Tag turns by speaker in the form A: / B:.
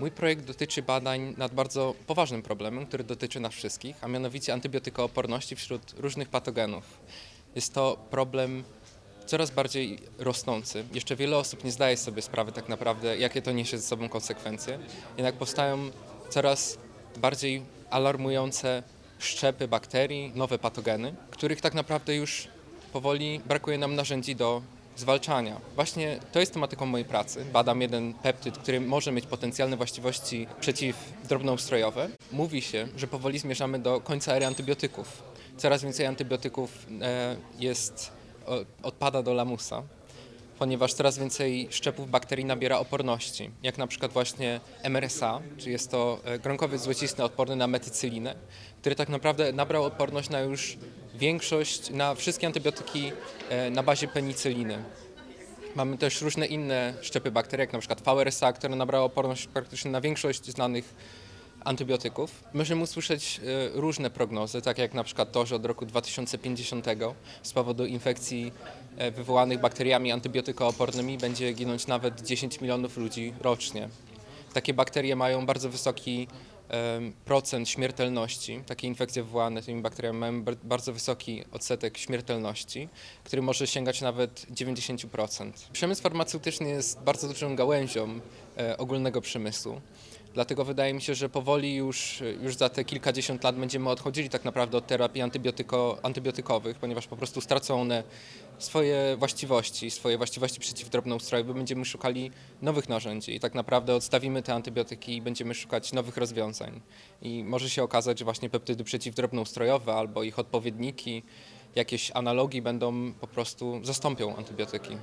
A: Mój projekt dotyczy badań nad bardzo poważnym problemem, który dotyczy nas wszystkich, a mianowicie antybiotykooporności wśród różnych patogenów. Jest to problem coraz bardziej rosnący. Jeszcze wiele osób nie zdaje sobie sprawy tak naprawdę, jakie to niesie ze sobą konsekwencje. Jednak powstają coraz bardziej alarmujące szczepy bakterii, nowe patogeny, których tak naprawdę już powoli brakuje nam narzędzi do zwalczania. Właśnie to jest tematyką mojej pracy. Badam jeden peptyd, który może mieć potencjalne właściwości przeciwdrobnoustrojowe. Mówi się, że powoli zmierzamy do końca ery antybiotyków. Coraz więcej antybiotyków e, jest, odpada do lamusa, ponieważ coraz więcej szczepów bakterii nabiera oporności, jak na przykład właśnie MRSA, czyli jest to e, gronkowiec złocisty odporny na metycylinę, który tak naprawdę nabrał odporność na już większość, na wszystkie antybiotyki e, na bazie penicyliny. Mamy też różne inne szczepy bakterii, jak na przykład VRSA, które nabrało odporność praktycznie na większość znanych antybiotyków. Możemy usłyszeć e, różne prognozy, takie jak na przykład to, że od roku 2050 z powodu infekcji e, wywołanych bakteriami antybiotykoopornymi będzie ginąć nawet 10 milionów ludzi rocznie. Takie bakterie mają bardzo wysoki procent śmiertelności. Takie infekcje wywołane tymi bakteriami mają bar- bardzo wysoki odsetek śmiertelności, który może sięgać nawet 90%. Przemysł farmaceutyczny jest bardzo dużą gałęzią e, ogólnego przemysłu. Dlatego wydaje mi się, że powoli już, już za te kilkadziesiąt lat będziemy odchodzili tak naprawdę od terapii antybiotyko, antybiotykowych, ponieważ po prostu stracą one swoje właściwości, swoje właściwości przeciwdrobnoustrojowe. Będziemy szukali nowych narzędzi i tak naprawdę odstawimy te antybiotyki i będziemy szukać nowych rozwiązań. I może się okazać, że właśnie peptydy przeciwdrobnoustrojowe albo ich odpowiedniki, jakieś analogii będą po prostu zastąpią antybiotyki.